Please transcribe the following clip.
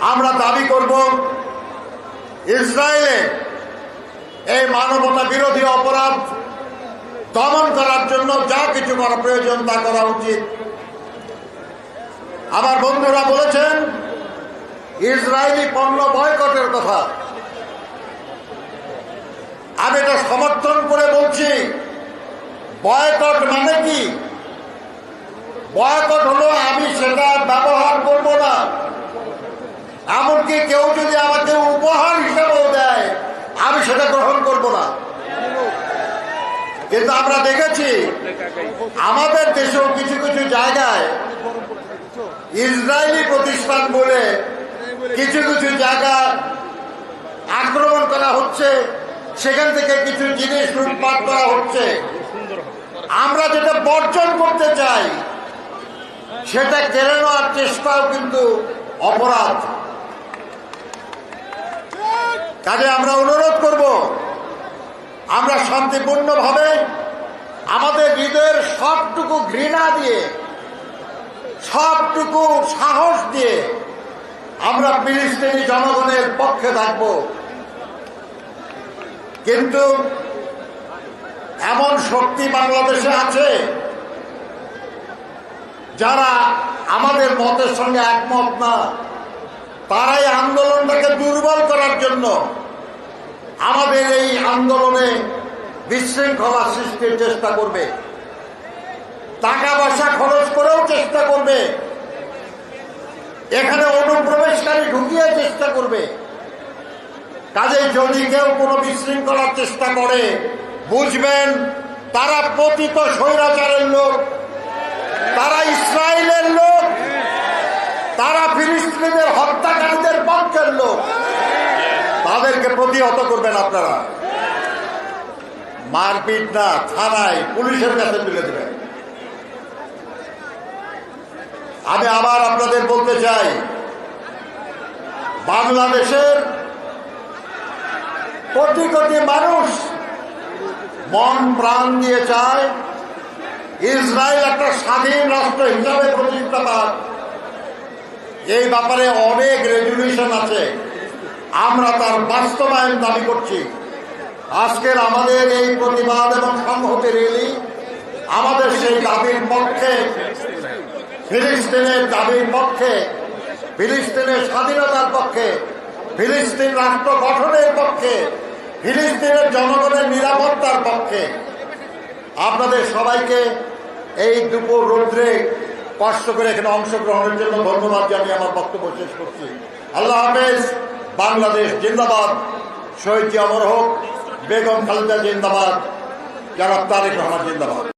আমরা দাবি করব, ইসরায়েলে এই মানবতা বিরোধী অপরাধ দমন করার জন্য যা কিছু করা প্রয়োজন তা করা উচিত। আমার বন্ধুরা বলেছেন, ইসরায়েলি পণ্য বয়কটের কথা। আমি এটা সমর্থন করে বলছি, বয়কট মানে কি? বয়কট হলো আমি সেটা ব্যবহার করব না। কেউ যদি আমাকে উপহার হিসেবেও দেয়, আমি সেটা গ্রহণ করব না। কিন্তু আমরা দেখেছি, আমাদের দেশেও কিছু কিছু জায়গায় ইসরায়েলি প্রতিষ্ঠান বলে কিছু কিছু জায়গা আক্রমণ করা হচ্ছে, সেখান থেকে কিছু জিনিস লুটপাট করা হচ্ছে। আমরা যেটা বর্জন করতে চাই, সেটা কেড়ে নেওয়ার চেষ্টাও কিন্তু অপরাধ। কাজে আমরা অনুরোধ করব, আমরা শান্তিপূর্ণভাবে আমাদের হৃদয়ের সবটুকু ঘৃণা দিয়ে, সবটুকু সাহস দিয়ে আমরা ফিলিস্তিনি জনগণের পক্ষে থাকব। কিন্তু এমন শক্তি বাংলাদেশে আছে যারা আমাদের মতের সঙ্গে একমত না। তারাই আন্দোলনটাকে দুর্বল করার জন্য আমাদের এই আন্দোলনে বিশৃঙ্খলা সৃষ্টির চেষ্টা করবে। টাকা পয়সা খরচ করেও চেষ্টা করবে। এখানে অনুপ্রবেশকারী ঢুকিয়ে চেষ্টা করবে। কাজে যদি কেউ কোনো বিশৃঙ্খলার চেষ্টা করে, বুঝবেন তারা পতিত স্বৈরাচারের লোক, তারা ইসরায়েলের লোক। লোক তাদেরকে প্রতিহত করবেন আপনারা। মারপিট না, থানায় পুলিশের কাছে তুলে দেবেন। আমি আবার আপনাদের বলতে চাই, বাংলাদেশের কোটি কোটি মানুষ মন প্রাণ দিয়ে চায়, ইসরায়েল একটা স্বাধীন রাষ্ট্র হিসাবে প্রতিষ্ঠা পাক। এই ব্যাপারে অনেক রেজুলিউশন আছে। আমরা তার বাস্তবায়ন দাবি করছি। আজকের আমাদের এই প্রতিবাদ এবং সংহতি রেলি আমাদের সেই দাবির পক্ষে, ফিলিস্তিনের দাবির পক্ষে, ফিলিস্তিনের স্বাধীনতার পক্ষে, ফিলিস্তিন রাষ্ট্র গঠনের পক্ষে, ফিলিস্তিনের জনগণের নিরাপত্তার পক্ষে। আপনাদের সবাইকে এই দুপুর রৌদ্রে কষ্ট করে এখানে অংশগ্রহণের জন্য ধন্যবাদ জানিয়ে আমার বক্তব্য শেষ করছি। আল্লাহ হাফেজ, বাংলাদেশ জিন্দাবাদ। শহীদ অমর হোক বেগম খালেদা জিন্দাবাদ। জনাব তারেক রহমান জিন্দাবাদ।